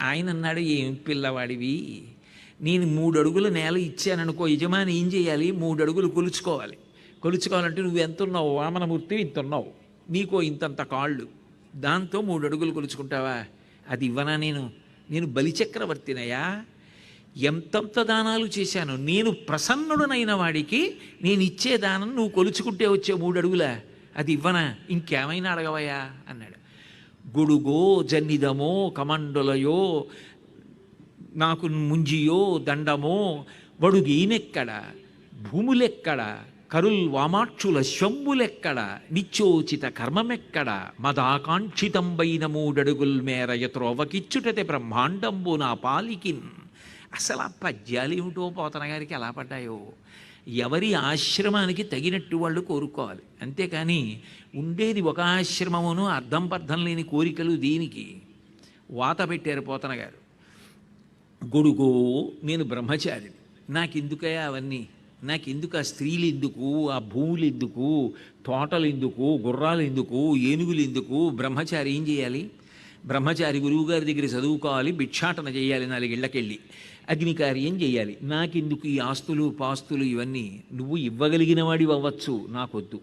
ఆయన అన్నాడు ఏం పిల్లవాడివి? నేను మూడు అడుగుల నేల ఇచ్చాననుకో యజమాని ఏం చేయాలి? మూడు అడుగులు కొలుచుకోవాలి. కొలుచుకోవాలంటే నువ్వు ఎంత ఉన్నావు వామనమూర్తి ఇంత ఉన్నావు నీకో ఇంతంత కాళ్ళు. దాంతో మూడు అడుగులు కొలుచుకుంటావా? అది ఇవ్వనా నేను? నేను బలిచక్రవర్తినయా ఎంతంత దానాలు చేశాను? నేను ప్రసన్నుడనైన వాడికి నేను ఇచ్చే దానం నువ్వు కొలుచుకుంటే వచ్చే మూడు అడుగులా అది ఇవ్వనా? ఇంకేమైనా అడగవయ్యా? అన్నాడు. గొడుగో జన్నిదమో కమండలయో నాకు ముంజియో దండమో వడుగీనెక్కడ భూములెక్కడ కరుల్ వామాక్షుల శంభులెక్కడ నిత్యోచిత కర్మమెక్కడ మదాకాంక్షితంబైన మూడడుగుల్ మేర యత్రోవకిచ్చుటతే బ్రహ్మాండంబు నా పాలికిన్. అసలు ఆ పద్యాలు ఏమిటో పోతన గారికి ఎలా పడ్డాయో? ఎవరి ఆశ్రమానికి తగినట్టు వాళ్ళు కోరుకోవాలి. అంతేకాని ఉండేది ఒక ఆశ్రమమును అర్థం పర్థం లేని కోరికలు దీనికి. వాత పెట్టారు పోతన గారు గొడుగో నేను బ్రహ్మచారిని. నాకెందుకయా అవన్నీ? నాకెందుకు ఆ స్త్రీలు ఎందుకు ఆ భూములు ఎందుకు తోటలు ఎందుకు గుర్రాలు ఎందుకు ఏనుగులు ఎందుకు బ్రహ్మచారి ఏం చేయాలి? బ్రహ్మచారి గురువుగారి దగ్గర చదువుకోవాలి భిక్షాటన చేయాలి నాలుగేళ్ళకెళ్ళి అగ్నికార్యం చేయాలి. నాకెందుకు ఈ ఆస్తులు పాస్తులు ఇవన్నీ? నువ్వు ఇవ్వగలిగిన వాడివి అవ్వచ్చు నాకొద్దు.